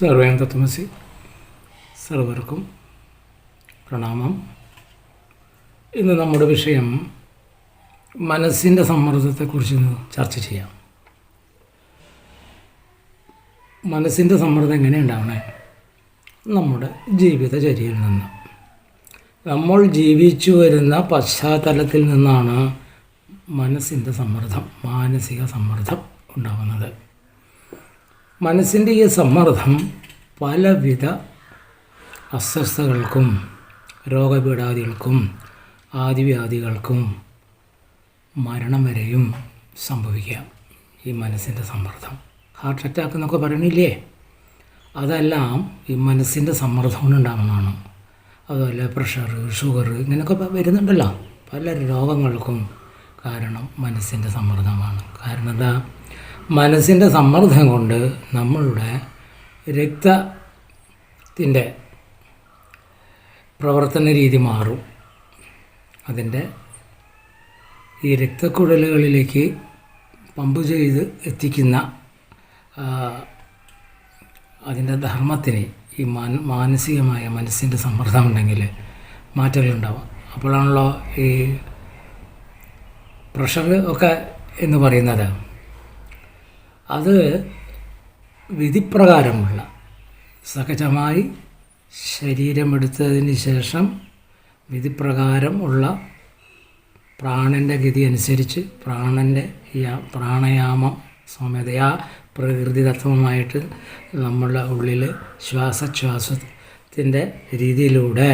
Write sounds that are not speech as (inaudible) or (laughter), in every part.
സർവേം തത്വമസി സർവർക്കും പ്രണാമം. ഇന്ന് നമ്മുടെ വിഷയം മനസ്സിന്റെ സമ്മർദ്ദത്തെക്കുറിച്ച് ചർച്ച ചെയ്യാം. മനസ്സിന്റെ സമ്മർദ്ദം എങ്ങനെ ഉണ്ടാവണേ നമ്മുടെ ജീവിതചര്യയിൽ നിന്ന്. നമ്മൾ ജീവിച്ചു വരുന്ന പശ്ചാത്തലത്തിൽ നിന്നാണ് മനസ്സിന്റെ സമ്മർദ്ദം മാനസിക സമ്മർദ്ദം ഉണ്ടാകുന്നത് മനസ്സിന്റെ ഈ സമ്മർദ്ദം പലവിധ അസ്വസ്ഥതകൾക്കും രോഗപീഠാദികൾക്കും ആദിവ്യാധികൾക്കും മരണം വരെയും സംഭവിക്കാം ഈ മനസ്സിന്റെ സമ്മർദ്ദം. ഹാർട്ട് അറ്റാക്ക് എന്നൊക്കെ പറയണില്ലേ? അതെല്ലാം ഈ മനസ്സിന്റെ സമ്മർദ്ദം കൊണ്ടുണ്ടാകുന്നതാണ്. അതുപോലെ പ്രഷർ ഷുഗർ ഇങ്ങനെയൊക്കെ വരുന്നുണ്ടല്ലോ. പല രോഗങ്ങൾക്കും കാരണം മനസ്സിന്റെ സമ്മർദ്ദമാണ്. കാരണം എന്താ? മനസ്സിന്റെ സമ്മർദ്ദം കൊണ്ട് നമ്മളുടെ രക്തത്തിന്റെ പ്രവർത്തന രീതി മാറും. അതിന്റെ ഈ രക്തക്കുഴലുകളിലേക്ക് പമ്പ് ചെയ്ത് എത്തിക്കുന്ന അതിന്റെ ധർമ്മത്തിന് ഈ മാന മാനസികമായ മനസ്സിന്റെ സമ്മർദ്ദം ഉണ്ടെങ്കിൽ മാറ്റങ്ങളുണ്ടാവാം അപ്പോഴാണല്ലോ ഈ പ്രഷർ ഒക്കെ എന്ന് പറയുന്നത്. അത് വിധിപ്രകാരമുള്ള സഹജമായി ശരീരമെടുത്തതിന് ശേഷം വിധിപ്രകാരം ഉള്ള പ്രാണന്റെ ഗതി അനുസരിച്ച് പ്രാണന്റെ പ്രാണയാമം പ്രകൃതി പ്രകൃതിദത്തമായിട്ട് നമ്മളുടെ ഉള്ളിൽ ശ്വാസശ്വാസത്തിന്റെ രീതിയിലൂടെ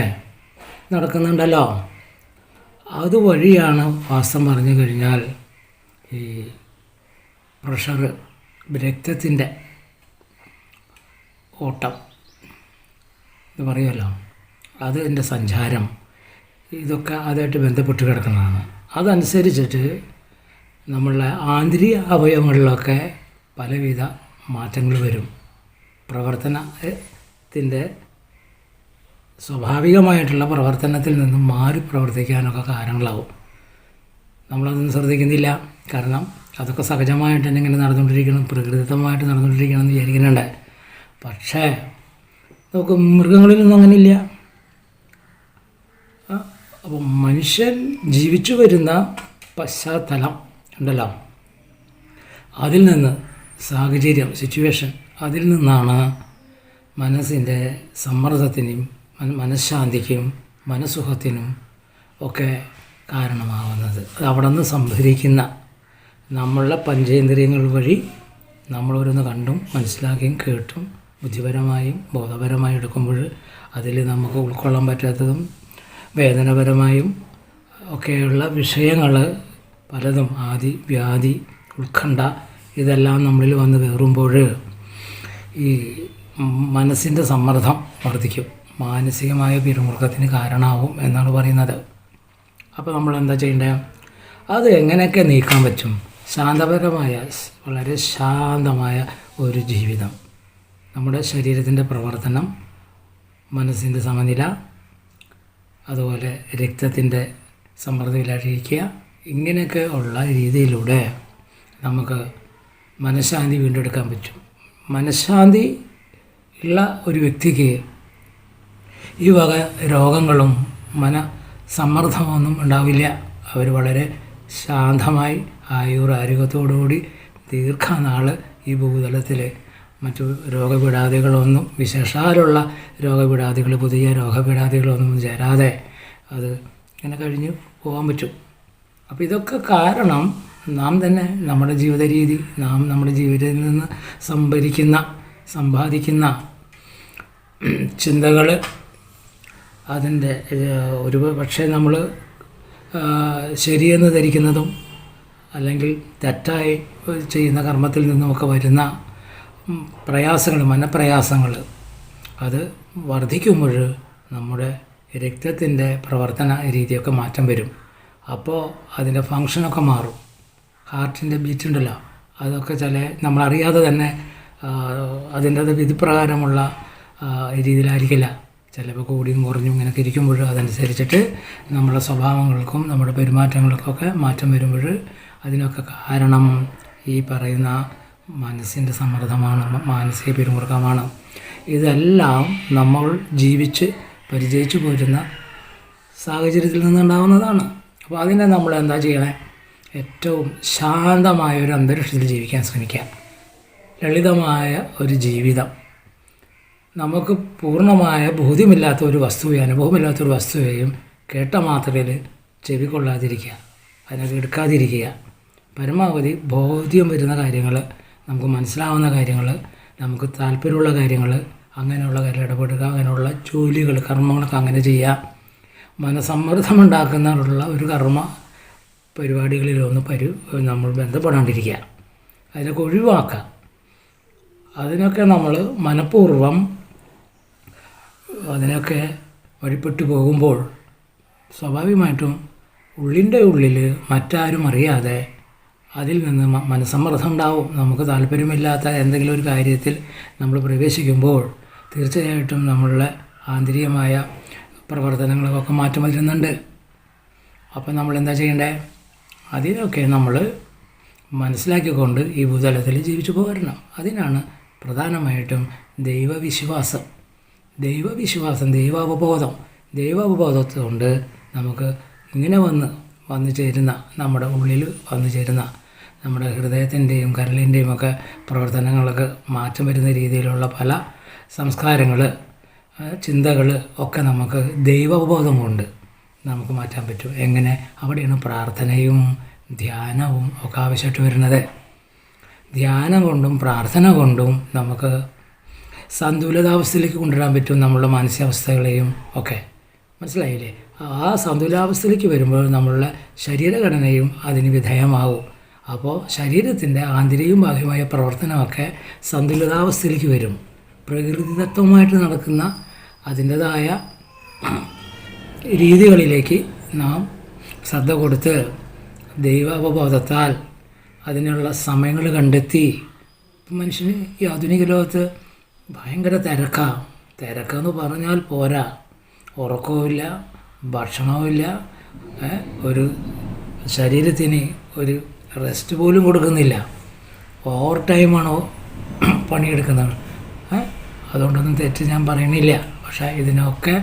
നടക്കുന്നുണ്ടല്ലോ. അതുവഴിയാണ് വാസ്തം പറഞ്ഞു കഴിഞ്ഞാൽ ഈ പ്രഷർ രക്തത്തിന്റെ ഓട്ടം. എന്ന് പറയുമല്ലോ അത് എന്റെ സഞ്ചാരം. ഇതൊക്കെ അതായിട്ട് ബന്ധപ്പെട്ട് കിടക്കുന്നതാണ്. അതനുസരിച്ചിട്ട് നമ്മളുടെ ആന്തരിക അവയവങ്ങളിലൊക്കെ പലവിധ മാറ്റങ്ങൾ വരും. പ്രവർത്തനത്തിന്റെ സ്വാഭാവികമായിട്ടുള്ള പ്രവർത്തനത്തിൽ നിന്നും മാറി പ്രവർത്തിക്കാനൊക്കെ കാരണങ്ങളാവും. നമ്മളതൊന്നും ശ്രദ്ധിക്കുന്നില്ല. കാരണം അതൊക്കെ സഹജമായിട്ട് തന്നെ ഇങ്ങനെ നടന്നുകൊണ്ടിരിക്കണം പ്രകൃതിദത്തമായിട്ട് നടന്നുകൊണ്ടിരിക്കണം എന്ന് വിചാരിക്കുന്നുണ്ട്. പക്ഷേ നമുക്ക് മൃഗങ്ങളിലൊന്നും അങ്ങനെയില്ല. അപ്പോൾ മനുഷ്യൻ ജീവിച്ചു വരുന്ന പശ്ചാത്തലം ഉണ്ടല്ലോ. അതിൽ നിന്ന് സാഹചര്യം സിറ്റുവേഷൻ അതിൽ നിന്നാണ് മനസ്സിന്റെ സമ്മർദ്ദത്തിനും മന- മനഃശാന്തിക്കും മനസ്സുഖത്തിനും ഒക്കെ കാരണമാവുന്നത്. അത് അവിടെ നിന്ന് സംഭരിക്കുന്ന നമ്മളുടെ പഞ്ചേന്ദ്രിയങ്ങൾ വഴി നമ്മൾ ഓരോന്ന് കണ്ടും മനസ്സിലാക്കിയും കേട്ടും ബുദ്ധിപരമായും ബോധപരമായും എടുക്കുമ്പോൾ അതിൽ നമുക്ക് ഉൾക്കൊള്ളാൻ പറ്റാത്തതും വേദനപരമായും ഒക്കെയുള്ള വിഷയങ്ങൾ പലതും ആദി വ്യാധി ഉത്കണ്ഠ ഇതെല്ലാം നമ്മളിൽ വന്ന് കയറുമ്പോൾ ഈ മനസ്സിന്റെ സമ്മർദ്ദം വർദ്ധിക്കും. മാനസികമായ പിരിമുറുക്കത്തിന് കാരണമാവും എന്നാണ് പറയുന്നത്. അപ്പോൾ നമ്മൾ എന്താ ചെയ്യേണ്ടത്? അത് എങ്ങനെയൊക്കെ നീക്കാൻ പറ്റും? ശാന്തപരമായ വളരെ ശാന്തമായ ഒരു ജീവിതം. നമ്മുടെ ശരീരത്തിന്റെ പ്രവർത്തനം മനസ്സിന്റെ സമനില അതുപോലെ രക്തത്തിന്റെ സമ്മർദ്ദമില്ലാതിരിക്കുക ഇങ്ങനെയൊക്കെ ഉള്ള രീതിയിലൂടെ നമുക്ക് മനഃശാന്തി വീണ്ടെടുക്കാൻ പറ്റും. മനഃശാന്തി ഉള്ള ഒരു വ്യക്തിക്ക് ഈ വക രോഗങ്ങളും മന സമ്മർദ്ദമൊന്നും ഉണ്ടാവില്ല. അവർ വളരെ ശാന്തമായി ആയുർ ആരോഗ്യത്തോടുകൂടി ദീർഘനാൾ ഈ ഭൂതലത്തിൽ മറ്റു രോഗപീഠാദികളൊന്നും വിശേഷാലുള്ള രോഗപീഠാദികൾ പുതിയ രോഗപീഠാദികളൊന്നും ചേരാതെ അത് ഇങ്ങനെ കഴിഞ്ഞ് പോകാൻ പറ്റും. അപ്പോൾ ഇതൊക്കെ കാരണം നാം തന്നെ നമ്മുടെ ജീവിത രീതി നാം നമ്മുടെ ജീവിതത്തിൽ നിന്ന് സംഭരിക്കുന്ന സമ്പാദിക്കുന്ന ചിന്തകൾ അതിന്റെ ഒരു പക്ഷേ നമ്മൾ ശരിയെന്ന് ധരിക്കുന്നതും അല്ലെങ്കിൽ തെറ്റായി ചെയ്യുന്ന കർമ്മത്തിൽ നിന്നുമൊക്കെ വരുന്ന പ്രയാസങ്ങൾ മനപ്രയാസങ്ങൾ അത് വർദ്ധിക്കുമ്പോൾ നമ്മുടെ രക്തത്തിന്റെ പ്രവർത്തന രീതിയൊക്കെ മാറ്റം വരും. അപ്പോൾ അതിന്റെ ഫങ്ഷനൊക്കെ മാറും. ഹാർട്ടിന്റെ ബീറ്റ് ഉണ്ടല്ലോ അതൊക്കെ ചില നമ്മളറിയാതെ തന്നെ അതിന്റെ വിധിപ്രകാരമുള്ള രീതിയിലായിരിക്കില്ല. ചിലപ്പോൾ കൂടിയും കുറഞ്ഞും ഇങ്ങനെയൊക്കെ ഇരിക്കുമ്പോൾ അതനുസരിച്ചിട്ട് നമ്മുടെ സ്വഭാവങ്ങൾക്കും നമ്മുടെ പെരുമാറ്റങ്ങൾക്കൊക്കെ മാറ്റം വരുമ്പോൾ അതിനൊക്കെ കാരണം ഈ പറയുന്ന മനസ്സിന്റെ സമ്മർദ്ദമാണ് മാനസിക പിരിമുറുക്കമാണ്. ഇതെല്ലാം നമ്മൾ ജീവിച്ച് പരിചയിച്ചു പോരുന്ന സാഹചര്യത്തിൽ നിന്നുണ്ടാവുന്നതാണ്. അപ്പോൾ അതിനെ നമ്മൾ എന്താ ചെയ്യണേ? ഏറ്റവും ശാന്തമായ ഒരു അന്തരീക്ഷത്തിൽ ജീവിക്കാൻ ശ്രമിക്കുക. ലളിതമായ ഒരു ജീവിതം. നമുക്ക് പൂർണമായ ബോധ്യമില്ലാത്ത ഒരു വസ്തുവെ അനുഭവമില്ലാത്ത ഒരു വസ്തുവെയും കേട്ട മാത്രയിൽ ചെവി കൊള്ളാതിരിക്കുക അതിനെ എടുക്കാതിരിക്കുക. പരമാവധി ബോധ്യം വരുന്ന കാര്യങ്ങൾ നമുക്ക് മനസ്സിലാവുന്ന കാര്യങ്ങൾ നമുക്ക് താല്പര്യമുള്ള കാര്യങ്ങൾ അങ്ങനെയുള്ള കാര്യം ഇടപെടുക അങ്ങനെയുള്ള ജോലികൾ കർമ്മങ്ങളൊക്കെ അങ്ങനെ ചെയ്യുക. മനസമ്മർദ്ദമുണ്ടാക്കുന്നതിനുള്ള ഒരു കർമ്മ പരിപാടികളിലൊന്ന് പരി നമ്മൾ ബന്ധപ്പെടാണ്ടിരിക്കുക. അതിനൊക്കെ ഒഴിവാക്കുക. അതിനൊക്കെ നമ്മൾ മനഃപൂർവം അതിനൊക്കെ വഴിപ്പെട്ടു പോകുമ്പോൾ സ്വാഭാവികമായിട്ടും ഉള്ളിന്റെ ഉള്ളിൽ മറ്റാരും അറിയാതെ അതിൽ നിന്ന് മനസ്സമ്മർദ്ദം ഉണ്ടാവും നമുക്ക് താല്പര്യമില്ലാത്ത എന്തെങ്കിലും ഒരു കാര്യത്തിൽ നമ്മൾ പ്രവേശിക്കുമ്പോൾ തീർച്ചയായിട്ടും നമ്മളുടെ ആന്തരികമായ പ്രവർത്തനങ്ങളൊക്കെ മാറ്റം വരുന്നുണ്ട്. അപ്പം നമ്മൾ എന്താ ചെയ്യേണ്ടേ? അതിനൊക്കെ നമ്മൾ മനസ്സിലാക്കിക്കൊണ്ട് ഈ ഭൂതലത്തിൽ ജീവിച്ചു പോരണം. അതിനാണ് പ്രധാനമായിട്ടും ദൈവവിശ്വാസം. ദൈവവിശ്വാസം ദൈവാവബോധം. ദൈവാവബോധത്തുകൊണ്ട് നമുക്ക് ഇങ്ങനെ വന്ന് വന്നു ചേരുന്ന നമ്മുടെ ഉള്ളിൽ വന്നു ചേരുന്ന നമ്മുടെ ഹൃദയത്തിന്റെയും കരളിന്റെയും ഒക്കെ പ്രവർത്തനങ്ങളൊക്കെ മാറ്റം വരുന്ന രീതിയിലുള്ള പല സംസ്കാരങ്ങൾ ചിന്തകൾ ഒക്കെ നമുക്ക് ദൈവബോധം കൊണ്ട് നമുക്ക് മാറ്റാൻ പറ്റും. എങ്ങനെ? അവിടെയാണ് പ്രാർത്ഥനയും ധ്യാനവും ഒക്കെ ആവശ്യമായിട്ട് വരുന്നത്. ധ്യാനം കൊണ്ടും പ്രാർത്ഥന കൊണ്ടും നമുക്ക് സന്തുലിതാവസ്ഥയിലേക്ക് കൊണ്ടുവരാൻ പറ്റും നമ്മളുടെ മാനസികാവസ്ഥകളെയും ഒക്കെ. മനസ്സിലായില്ലേ? ആ സന്തുലിതാവസ്ഥയിലേക്ക് വരുമ്പോൾ നമ്മളുടെ ശരീരഘടനയും അതിന് വിധേയമാവും അപ്പോൾ ശരീരത്തിന്റെ ആന്തരികവും ബാഹ്യമായ പ്രവർത്തനമൊക്കെ സന്തുലിതാവസ്ഥയിലേക്ക് വരും. പ്രകൃതിദത്തമായിട്ട് നടക്കുന്ന അതിന്റെതായ രീതികളിലേക്ക് നാം ശ്രദ്ധ കൊടുത്ത് ദൈവാവബോധത്താൽ അതിനുള്ള സമയങ്ങൾ കണ്ടെത്തി. മനുഷ്യന് ഈ ആധുനിക ലോകത്ത് ഭയങ്കര തിരക്കാണ് തിരക്കെന്ന് പറഞ്ഞാൽ പോരാ. ഉറക്കവുമില്ല ഭക്ഷണവുമില്ല ഒരു ശരീരത്തിന് ഒരു റെസ്റ്റ് പോലും കൊടുക്കുന്നില്ല. ഓവർ ടൈമാണോ (clears throat) പണിയെടുക്കുന്നത്? അതുകൊണ്ടൊന്നും തെറ്റ് ഞാൻ പറയണില്ല പക്ഷേ ഇതിനൊക്കെ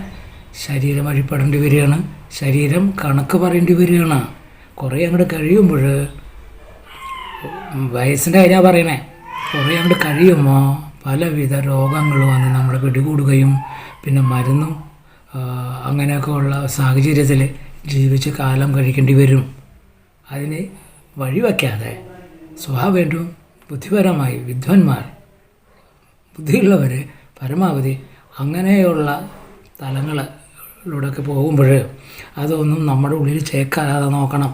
ശരീരം വഴിപ്പെടേണ്ടി വരികയാണ്. ശരീരം കണക്ക് പറയേണ്ടി വരികയാണ്. കുറേ അങ്ങോട്ട് കഴിയുമ്പോൾ വയസ്സിന്റെ കാര്യമാണ് പറയണേ. കുറേ അങ്ങോട്ട് കഴിയുമ്പോൾ പലവിധ രോഗങ്ങൾ വന്ന് നമ്മളെ പിടികൂടുകയും പിന്നെ മരുന്നും അങ്ങനെയൊക്കെ ഉള്ള സാഹചര്യത്തിൽ ജീവിച്ച് കാലം കഴിക്കേണ്ടി വരും. അതിന് വഴിവെക്കാതെ സ്വാഭാവികം ബുദ്ധിപരമായി വിദ്വന്മാർ ബുദ്ധിയുള്ളവർ പരമാവധി അങ്ങനെയുള്ള തലങ്ങളിലൂടെയൊക്കെ പോകുമ്പോൾ അതൊന്നും നമ്മുടെ ഉള്ളിൽ ചേക്കാതെ നോക്കണം.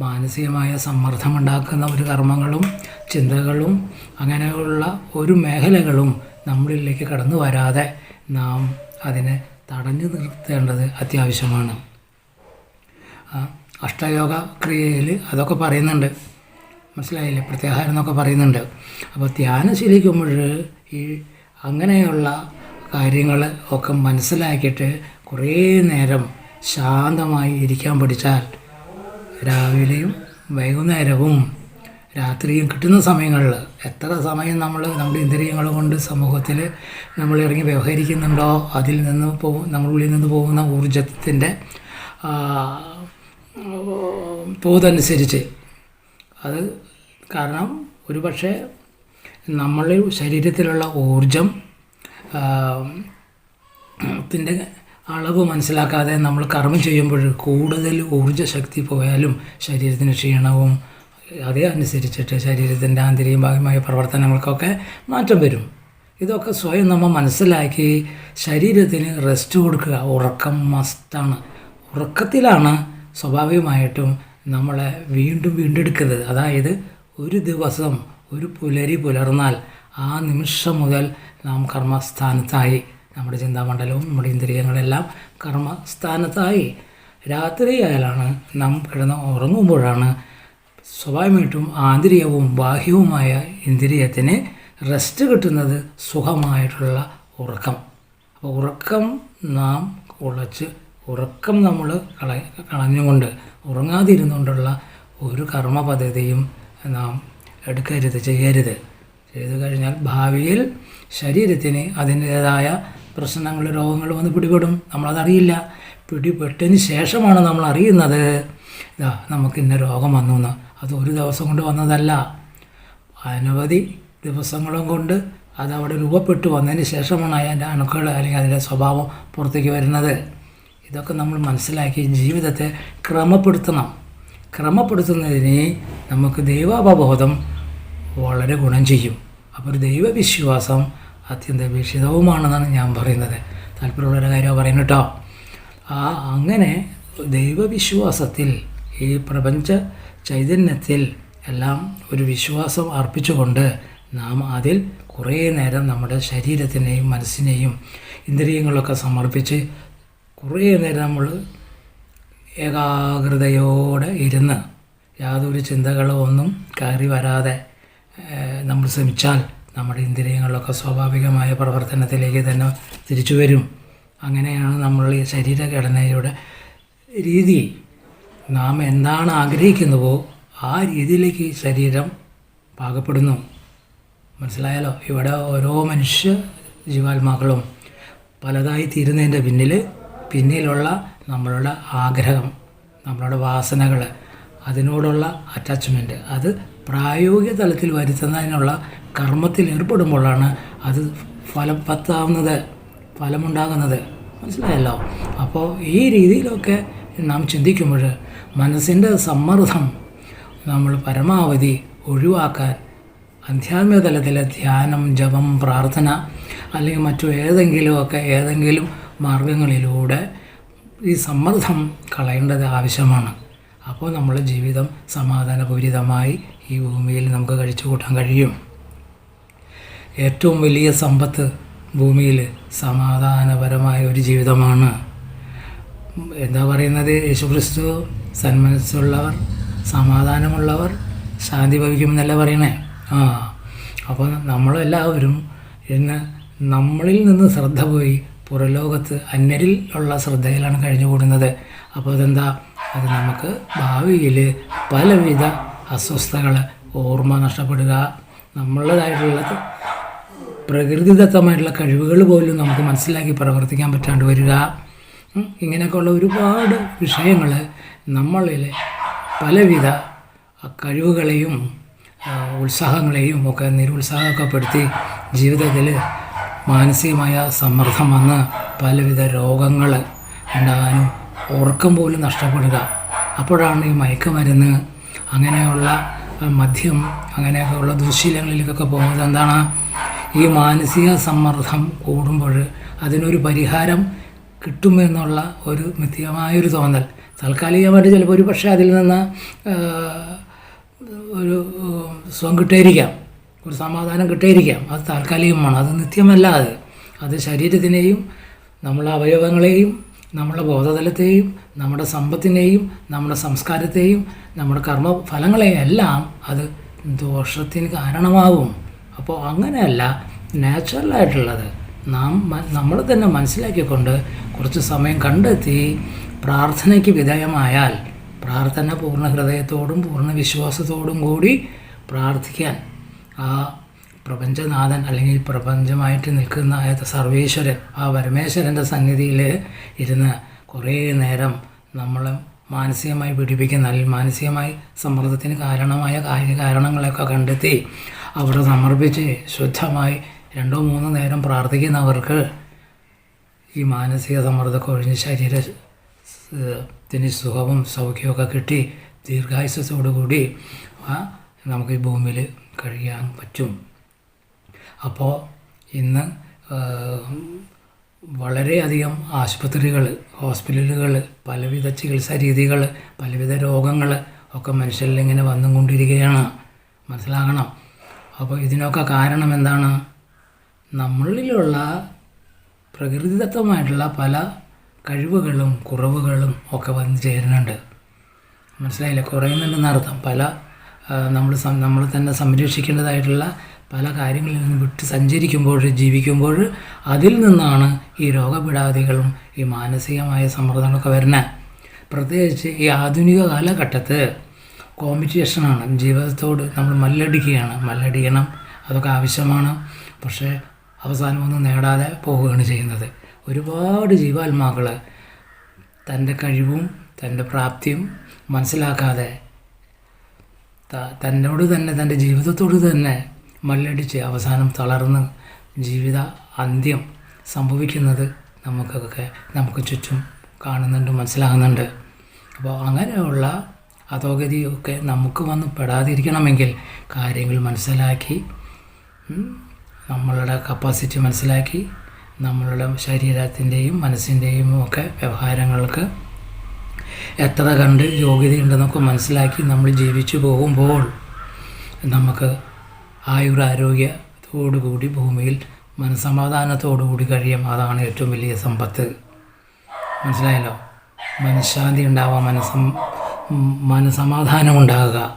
മാനസികമായ സമ്മർദ്ദമുണ്ടാക്കുന്ന ഒരു കർമ്മങ്ങളും ചിന്തകളും അങ്ങനെയുള്ള ഒരു മേഖലകളും നമ്മളിലേക്ക് കടന്നു വരാതെ നാം അതിനെ തടഞ്ഞു നിർത്തേണ്ടത് അത്യാവശ്യമാണ്. അഷ്ടയോഗ ക്രിയയിൽ അതൊക്കെ പറയുന്നുണ്ട്. മനസ്സിലായില്ലേ? പ്രത്യാഹാരം എന്നൊക്കെ പറയുന്നുണ്ട്. അപ്പോൾ ധ്യാനം ശീലിക്കുമ്പോൾ ഈ അങ്ങനെയുള്ള കാര്യങ്ങൾ ഒക്കെ മനസ്സിലാക്കിയിട്ട് കുറേ നേരം ശാന്തമായി ഇരിക്കാൻ പഠിച്ചാൽ രാവിലെയും വൈകുന്നേരവും രാത്രിയും കിട്ടുന്ന സമയങ്ങളിൽ എത്ര സമയം നമ്മൾ നമ്മുടെ ഇന്ദ്രിയങ്ങൾ കൊണ്ട് സമൂഹത്തിൽ നമ്മൾ ഇറങ്ങി വ്യവഹരിക്കുന്നുണ്ടോ? അതിൽ നിന്ന് പോകും നമ്മുടെ ഉള്ളിൽ നിന്ന് പോകുന്ന ഊർജത്തിന്റെ തോതനുസരിച്ച്. അത് കാരണം ഒരു പക്ഷേ നമ്മളിൽ ശരീരത്തിലുള്ള ഊർജം ത്തിന്റെ അളവ് മനസ്സിലാക്കാതെ നമ്മൾ കർമ്മം ചെയ്യുമ്പോൾ കൂടുതൽ ഊർജശക്തി പോയാലും ശരീരത്തിന് ക്ഷീണവും അതേ അനുസരിച്ചിട്ട് ശരീരത്തിന്റെ ആന്തരിക ഭാഗമായ പ്രവർത്തനങ്ങൾക്കൊക്കെ മാറ്റം വരും. ഇതൊക്കെ സ്വയം നമ്മൾ മനസ്സിലാക്കി ശരീരത്തിന് റെസ്റ്റ് കൊടുക്കുക. ഉറക്കം മസ്റ്റാണ് ഉറക്കത്തിലാണ് സ്വാഭാവികമായിട്ടും നമ്മളെ വീണ്ടും വീണ്ടെടുക്കുന്നത് അതായത് ഒരു ദിവസം ഒരു പുലരി പുലർന്നാൽ ആ നിമിഷം മുതൽ നാം കർമ്മസ്ഥാനത്തായി. നമ്മുടെ ചിന്താമണ്ഡലവും നമ്മുടെ ഇന്ദ്രിയങ്ങളെല്ലാം കർമ്മസ്ഥാനത്തായി. രാത്രിയായാലാണ് നാം കിടന്ന് ഉറങ്ങുമ്പോഴാണ് സ്വാഭാവികമായിട്ടും ആന്തരികവും ബാഹ്യവുമായ ഇന്ദ്രിയത്തിന് റെസ്റ്റ് കിട്ടുന്നത് സുഖമായിട്ടുള്ള ഉറക്കം. അപ്പോൾ ഉറക്കം നാം ഉളച്ച് ഉറക്കം നമ്മൾ കള കളഞ്ഞുകൊണ്ട് ഉറങ്ങാതിരുന്നുകൊണ്ടുള്ള ഒരു കർമ്മ പദ്ധതിയും നാം എടുക്കരുത് ചെയ്യരുത്. ചെയ്തു കഴിഞ്ഞാൽ ഭാവിയിൽ ശരീരത്തിന് അതിന്റേതായ പ്രശ്നങ്ങൾ രോഗങ്ങൾ വന്ന് പിടിപെടും. നമ്മളതറിയില്ല. പിടിപെട്ടതിന് ശേഷമാണ് നമ്മൾ അറിയുന്നത്. ഇതാ നമുക്ക് ഇന്ന രോഗം വന്നു എന്ന് അത് ഒരു ദിവസം കൊണ്ട് വന്നതല്ല. അനവധി ദിവസങ്ങളും കൊണ്ട് അതവിടെ രൂപപ്പെട്ടു വന്നതിന് ശേഷമാണ് അതിന്റെ അണുക്കൾ അല്ലെങ്കിൽ അതിന്റെ സ്വഭാവം പുറത്തേക്ക് വരുന്നത്. ഇതൊക്കെ നമ്മൾ മനസ്സിലാക്കി ജീവിതത്തെ ക്രമപ്പെടുത്തണം. ക്രമപ്പെടുത്തുന്നതിന് നമുക്ക് ദൈവാപബോധം വളരെ ഗുണം ചെയ്യും. അപ്പോൾ ഒരു ദൈവവിശ്വാസം അത്യന്താപേക്ഷിതവുമാണെന്നാണ് ഞാൻ പറയുന്നത്. താല്പര്യമുള്ളൊരു കാര്യമാണ് പറയുന്നത് കേട്ടോ. ആ അങ്ങനെ ദൈവവിശ്വാസത്തിൽ ഈ പ്രപഞ്ച ചൈതന്യത്തിൽ എല്ലാം ഒരു വിശ്വാസം അർപ്പിച്ചുകൊണ്ട് നാം അതിൽ കുറേ നേരം നമ്മുടെ ശരീരത്തിനെയും മനസ്സിനെയും ഇന്ദ്രിയങ്ങളൊക്കെ സമർപ്പിച്ച് കുറേ നേരം നമ്മൾ ഏകാഗ്രതയോടെ ഇരുന്ന് യാതൊരു ചിന്തകളോ ഒന്നും കയറി വരാതെ നമ്മൾ ശ്രമിച്ചാൽ നമ്മുടെ ഇന്ദ്രിയങ്ങളൊക്കെ സ്വാഭാവികമായ പ്രവർത്തനത്തിലേക്ക് തന്നെ തിരിച്ചു വരും. അങ്ങനെയാണ് നമ്മൾ ഈ ശരീരഘടനയുടെ രീതി. നാം എന്താണ് ആഗ്രഹിക്കുന്നുവോ ആ രീതിയിലേക്ക് ശരീരം പാകപ്പെടുന്നു. മനസ്സിലായാലോ ഇവിടെ ഓരോ മനുഷ്യ ജീവാത്മാക്കളും പലതായി തീരുന്നതിന്റെ പിന്നിൽ പിന്നിലുള്ള നമ്മളുടെ ആഗ്രഹം നമ്മളുടെ വാസനകൾ അതിനോടുള്ള അറ്റാച്ച്മെന്റ് അത് പ്രായോഗിക തലത്തിൽ വരുത്തുന്നതിനുള്ള കർമ്മത്തിൽ ഏർപ്പെടുമ്പോഴാണ് അത് ഫലപ്പത്താവുന്നത് ഫലമുണ്ടാകുന്നത്. മനസ്സിലായല്ലോ? അപ്പോൾ ഈ രീതിയിലൊക്കെ നാം ചിന്തിക്കുമ്പോൾ മനസ്സിന്റെ സമ്മർദ്ദം നമ്മൾ പരമാവധി ഒഴിവാക്കാൻ അധ്യാത്മിക തലത്തിലെ ധ്യാനം ജപം പ്രാർത്ഥന അല്ലെങ്കിൽ മറ്റു ഏതെങ്കിലുമൊക്കെ ഏതെങ്കിലും മാർഗങ്ങളിലൂടെ ഈ സമ്മർദ്ദം കളയേണ്ടത് ആവശ്യമാണ്. അപ്പോൾ നമ്മുടെ ജീവിതം സമാധാനപൂരിതമായി ഈ ഭൂമിയിൽ നമുക്ക് കഴിച്ചു കൂട്ടാൻ കഴിയും. ഏറ്റവും വലിയ സമ്പത്ത് ഭൂമിയിൽ സമാധാനപരമായ ഒരു ജീവിതമാണ്. എന്താ പറയുന്നത്? യേശുക്രിസ്തു സന്മനസ്സുള്ളവർ സമാധാനമുള്ളവർ ശാന്തി ഭവിക്കുമെന്നല്ല പറയണേ? ആ അപ്പോൾ നമ്മളെല്ലാവരും ഇന്ന് നമ്മളിൽ നിന്ന് ശ്രദ്ധ പോയി പുറലോകത്ത് അന്യരിൽ ഉള്ള ശ്രദ്ധയിലാണ് കഴിഞ്ഞുകൂടുന്നത്. അപ്പോൾ അതെന്താ? അത് നമുക്ക് ഭാവിയിൽ പലവിധ അസ്വസ്ഥതകൾ ഓർമ്മ നഷ്ടപ്പെടുക നമ്മളുടേതായിട്ടുള്ള പ്രകൃതിദത്തമായിട്ടുള്ള കഴിവുകൾ പോലും നമുക്ക് മനസ്സിലാക്കി പ്രവർത്തിക്കാൻ പറ്റാണ്ട് വരിക. ഇങ്ങനെയൊക്കെയുള്ള ഒരുപാട് വിഷയങ്ങൾ നമ്മളിൽ പലവിധ കഴിവുകളെയും ഉത്സാഹങ്ങളെയും ഒക്കെ നിരുത്സാഹപ്പെടുത്തി ജീവിതത്തിൽ മാനസികമായ സമ്മർദ്ദം വന്ന് പലവിധ രോഗങ്ങൾ ഉണ്ടാകാനും ഉറക്കം പോലും നഷ്ടപ്പെടുക. അപ്പോഴാണ് ഈ മയക്കുമരുന്ന് അങ്ങനെയുള്ള മദ്യം അങ്ങനെയൊക്കെയുള്ള ദുശീലങ്ങളിലേക്കൊക്കെ പോകുന്നത്. എന്താണ്? ഈ മാനസിക സമ്മർദ്ദം കൂടുമ്പോൾ അതിനൊരു പരിഹാരം കിട്ടുമെന്നുള്ള ഒരു മിഥ്യമായൊരു തോന്നൽ. താൽക്കാലികമായിട്ട് ചിലപ്പോൾ ഒരു പക്ഷേ അതിൽ നിന്ന് ഒരു സുഖം കിട്ടിയിരിക്കാം. ഒരു സമാധാനം കിട്ടിയിരിക്കാം. അത് താൽക്കാലികമാണ്. അത് നിത്യമല്ല അത് അത് ശരീരത്തിനെയും നമ്മളെ അവയവങ്ങളെയും നമ്മുടെ ബോധതലത്തെയും നമ്മുടെ സമ്പത്തിനെയും നമ്മുടെ സംസ്കാരത്തെയും നമ്മുടെ കർമ്മഫലങ്ങളെയും എല്ലാം അത് ദോഷത്തിന് കാരണമാകും അപ്പോൾ അങ്ങനെയല്ല നാച്ചുറലായിട്ടുള്ളത്. നാം നമ്മൾ തന്നെ മനസ്സിലാക്കിക്കൊണ്ട് കുറച്ച് സമയം കണ്ടെത്തി പ്രാർത്ഥനയ്ക്ക് വിധേയമായാൽ പ്രാർത്ഥന പൂർണ ഹൃദയത്തോടും പൂർണ വിശ്വാസത്തോടും കൂടി പ്രാർത്ഥിക്കാൻ ആ പ്രപഞ്ചനാഥൻ അല്ലെങ്കിൽ പ്രപഞ്ചമായിട്ട് നിൽക്കുന്ന ആ സർവേശ്വരൻ ആ പരമേശ്വരന്റെ സന്നിധിയിൽ ഇരുന്ന് കുറേ നേരം നമ്മൾ മാനസികമായി പീഡിപ്പിക്കുന്ന അല്ലെങ്കിൽ മാനസികമായി സമ്മർദ്ദത്തിന് കാരണമായ കാര്യ കാരണങ്ങളൊക്കെ കണ്ടെത്തി അവിടെ സമർപ്പിച്ച് ശുദ്ധമായി രണ്ടോ മൂന്നോ നേരം പ്രാർത്ഥിക്കുന്നവർക്ക് ഈ മാനസിക സമ്മർദ്ദമൊക്കെ ഒഴിഞ്ഞ് ശരീര ത്തിന് സുഖവും സൗഖ്യമൊക്കെ കിട്ടി ദീർഘായുസോടുകൂടി നമുക്ക് ഈ ഭൂമിയിൽ കഴിയാൻ പറ്റും. അപ്പോൾ ഇന്ന് വളരെയധികം ആശുപത്രികൾ ഹോസ്പിറ്റലുകൾ പലവിധ ചികിത്സാ രീതികൾ പലവിധ രോഗങ്ങൾ ഒക്കെ മനുഷ്യരിൽ ഇങ്ങനെ വന്നുകൊണ്ടിരിക്കുകയാണ്. മനസ്സിലാകണം? അപ്പോൾ ഇതിനൊക്കെ കാരണം എന്താണ്? നമ്മളിലുള്ള പ്രകൃതിദത്തമായിട്ടുള്ള പല കഴിവുകളും കുറവുകളും ഒക്കെ വന്നു ചേരുന്നുണ്ട്. മനസ്സിലായില്ലേ? കുറയുന്നുണ്ടെന്നർത്ഥം. പല നമ്മൾ നമ്മൾ തന്നെ സംരക്ഷിക്കേണ്ടതായിട്ടുള്ള പല കാര്യങ്ങളിൽ നിന്ന് വിട്ട് സഞ്ചരിക്കുമ്പോൾ ജീവിക്കുമ്പോൾ അതിൽ നിന്നാണ് ഈ രോഗപീഠാദികളും ഈ മാനസികമായ സമ്മർദ്ദങ്ങളൊക്കെ വരുന്നത് പ്രത്യേകിച്ച് ഈ ആധുനിക കാലഘട്ടത്ത് കോമ്പറ്റീഷനാണ് ജീവിതത്തോട് നമ്മൾ മല്ലടിക്കുകയാണ്. മല്ലടിക്കണം അതൊക്കെ ആവശ്യമാണ്. പക്ഷേ അവസാനമൊന്നും നേടാതെ പോവുകയാണ് ചെയ്യുന്നത്. ഒരുപാട് ജീവാത്മാക്കൾ തന്റെ കഴിവും തന്റെ പ്രാപ്തിയും മനസ്സിലാക്കാതെ തന്നോട് തന്നെ തന്റെ ജീവിതത്തോട് തന്നെ മല്ലടിച്ച് അവസാനം തളർന്ന് ജീവിത അന്ത്യം സംഭവിക്കുന്നത് നമുക്കൊക്കെ നമുക്ക് ചുറ്റും കാണുന്നുണ്ട് മനസ്സിലാകുന്നുണ്ട്. അപ്പോൾ അങ്ങനെയുള്ള അതോഗതിയൊക്കെ നമുക്ക് വന്ന് പെടാതിരിക്കണമെങ്കിൽ കാര്യങ്ങൾ മനസ്സിലാക്കി നമ്മളുടെ കപ്പാസിറ്റി മനസ്സിലാക്കി നമ്മളുടെ ശരീരത്തിന്റെയും മനസ്സിന്റെയും ഒക്കെ വ്യവഹാരങ്ങൾക്ക് എത്ര കണ്ട് യോഗ്യതയുണ്ടെന്നൊക്കെ മനസ്സിലാക്കി നമ്മൾ ജീവിച്ചു പോകുമ്പോൾ നമുക്ക് ആയുരാരോഗ്യത്തോടുകൂടി ഭൂമിയിൽ മനസമാധാനത്തോടുകൂടി കഴിയും. അതാണ് ഏറ്റവും വലിയ സമ്പത്ത്. മനസ്സിലായല്ലോ? മനഃശാന്തി ഉണ്ടാവുക മനസ്സം മനസമാധാനം ഉണ്ടാകുക.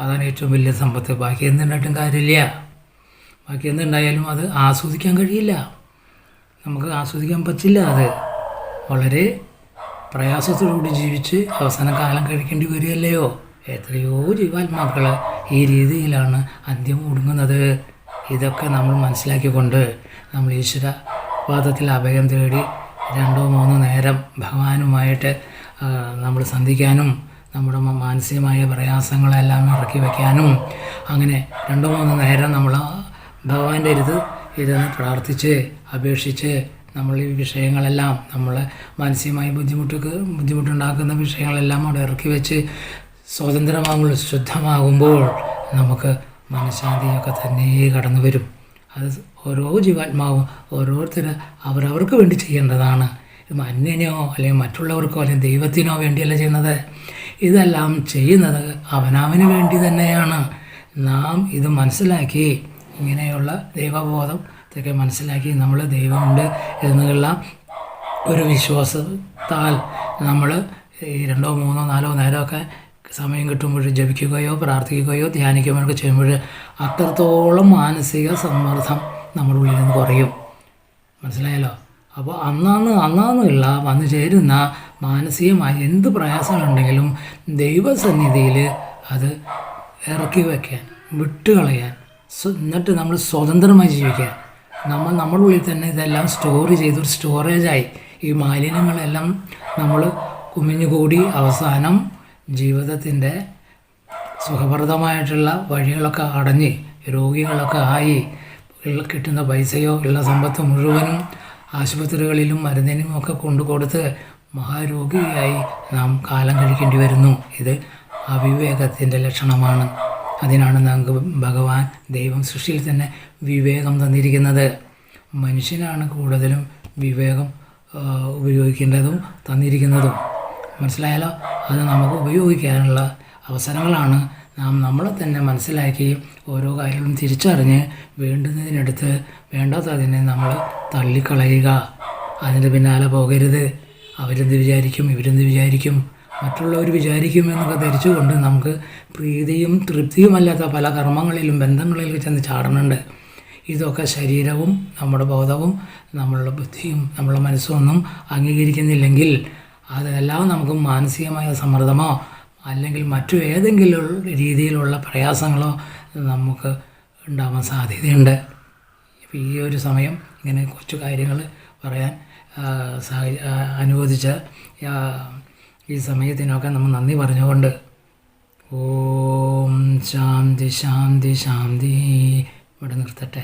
അതാണ് ഏറ്റവും വലിയ സമ്പത്ത്. ബാക്കി എന്തുണ്ടായിട്ടും കാര്യമില്ല. ബാക്കി എന്തുണ്ടായാലും അത് ആസ്വദിക്കാൻ കഴിയില്ല. നമുക്ക് ആസ്വദിക്കാൻ പറ്റില്ല അത്. വളരെ പ്രയാസത്തോടുകൂടി ജീവിച്ച് അവസാന കാലം കഴിക്കേണ്ടി വരികയല്ലയോ? എത്രയോ ജീവാത്മാക്കൾ ഈ രീതിയിലാണ് അന്ത്യം ഒടുങ്ങുന്നത് ഇതൊക്കെ നമ്മൾ മനസ്സിലാക്കിക്കൊണ്ട് നമ്മൾ ഈശ്വര പാദത്തിൽ അഭയം തേടി രണ്ടോ മൂന്നോ നേരം ഭഗവാനുമായിട്ട് നമ്മൾ സന്ധിക്കാനും നമ്മുടെ മാനസികമായ പ്രയാസങ്ങളെല്ലാം ഇറക്കി വയ്ക്കാനും അങ്ങനെ രണ്ടോ മൂന്നോ നേരം നമ്മൾ ഭഗവാന്റെ ഇരുത് ഇരുന്ന് പ്രാർത്ഥിച്ച് അപേക്ഷിച്ച് നമ്മൾ ഈ വിഷയങ്ങളെല്ലാം നമ്മൾ മാനസികമായി ബുദ്ധിമുട്ട് ബുദ്ധിമുട്ടുണ്ടാക്കുന്ന വിഷയങ്ങളെല്ലാം അവിടെ ഇറക്കി വെച്ച് സ്വതന്ത്രമാകുമ്പോൾ ശുദ്ധമാകുമ്പോൾ നമുക്ക് മനഃശാന്തിയൊക്കെ തന്നെ കടന്നു വരും. അത് ഓരോ ജീവാത്മാവും ഓരോരുത്തർ അവരവർക്ക് വേണ്ടി ചെയ്യേണ്ടതാണ്. ഇത് അല്ലെങ്കിൽ മറ്റുള്ളവർക്കോ അല്ലെങ്കിൽ ദൈവത്തിനോ വേണ്ടിയല്ല ചെയ്യുന്നത്. ഇതെല്ലാം ചെയ്യുന്നത് അവനവന് വേണ്ടി തന്നെയാണ്. നാം ഇത് മനസ്സിലാക്കി ഇങ്ങനെയുള്ള ദൈവബോധം ഇതൊക്കെ മനസ്സിലാക്കി നമ്മൾ ദൈവമുണ്ട് എന്നുള്ള ഒരു വിശ്വാസത്താൽ നമ്മൾ ഈ രണ്ടോ മൂന്നോ നാലോ നേരമൊക്കെ സമയം കിട്ടുമ്പോൾ ജപിക്കുകയോ പ്രാർത്ഥിക്കുകയോ ധ്യാനിക്കുകയോ ചെയ്യുമ്പോൾ അത്രത്തോളം മാനസിക സമ്മർദ്ദം നമ്മുടെ ഉള്ളിൽ നിന്ന് കുറയും. മനസ്സിലായല്ലോ? അപ്പോൾ അന്നാന്ന് അന്നാന്നുള്ള വന്നു ചേരുന്ന മാനസികമായ എന്ത് പ്രയാസങ്ങളുണ്ടെങ്കിലും ദൈവസന്നിധിയിൽ അത് ഇറക്കി വയ്ക്കാൻ വിട്ടുകളയാൻ എന്നിട്ട് നമ്മൾ സ്വതന്ത്രമായി ജീവിക്കാൻ നമ്മൾ നമ്മുടെ ഉള്ളിൽ തന്നെ ഇതെല്ലാം സ്റ്റോർ ചെയ്തൊരു സ്റ്റോറേജായി ഈ മാലിന്യങ്ങളെല്ലാം നമ്മൾ കുമിഞ്ഞുകൂടി അവസാനം ജീവിതത്തിന്റെ സുഖപ്രദമായിട്ടുള്ള വഴികളൊക്കെ അടഞ്ഞ് രോഗികളൊക്കെ ആയി. കിട്ടുന്ന പൈസയോ ഉള്ള സമ്പത്ത് മുഴുവനും ആശുപത്രികളിലും മരുന്നിനും ഒക്കെ കൊണ്ടു കൊടുത്ത് മഹാരോഗിയായി നാം കാലം കഴിക്കേണ്ടി വരുന്നു. ഇത് അവിവേകത്തിന്റെ ലക്ഷണമാണ്. അതിനാണ് നമുക്ക് ഭഗവാൻ ദൈവം സൃഷ്ടിയിൽ തന്നെ വിവേകം തന്നിരിക്കുന്നത്. മനുഷ്യനാണ് കൂടുതലും വിവേകം ഉപയോഗിക്കേണ്ടതും തന്നിരിക്കുന്നതും. മനസ്സിലായാലോ അത് നമുക്ക് ഉപയോഗിക്കാനുള്ള അവസരങ്ങളാണ് നാം നമ്മളെ തന്നെ മനസ്സിലാക്കി ഓരോ കാര്യങ്ങളും തിരിച്ചറിഞ്ഞ് വേണ്ടുന്നതിനടുത്ത് വേണ്ടാത്തതിനെ നമ്മൾ തള്ളിക്കളയുക. അതിന്റെ പിന്നാലെ പോകരുത്. അവരെന്ത് വിചാരിക്കും? ഇവരെന്ത് വിചാരിക്കും? മറ്റുള്ളവർ വിചാരിക്കുമെന്നൊക്കെ ധരിച്ചുകൊണ്ട് നമുക്ക് പ്രീതിയും തൃപ്തിയുമല്ലാത്ത പല കർമ്മങ്ങളിലും ബന്ധങ്ങളിലും ചെന്ന് ചാടുന്നുണ്ട്. ഇതൊക്കെ ശരീരവും നമ്മുടെ ബോധവും നമ്മളുടെ ബുദ്ധിയും നമ്മളുടെ മനസ്സും ഒന്നും അംഗീകരിക്കുന്നില്ലെങ്കിൽ അതെല്ലാം നമുക്ക് മാനസികമായ സമ്മർദ്ദമോ അല്ലെങ്കിൽ മറ്റു ഏതെങ്കിലും രീതിയിലുള്ള പ്രയാസങ്ങളോ നമുക്ക് ഉണ്ടാവാൻ സാധ്യതയുണ്ട്. ഇപ്പോൾ ഈ ഒരു സമയം ഇങ്ങനെ കുറച്ച് കാര്യങ്ങൾ പറയാൻ അനുവദിച്ച ഈ സമയത്തിനൊക്കെ നമ്മൾ നന്ദി പറഞ്ഞുകൊണ്ട് ഓം ശാന്തി ശാന്തി ശാന്തി ഇവിടെ നിർത്തട്ടെ.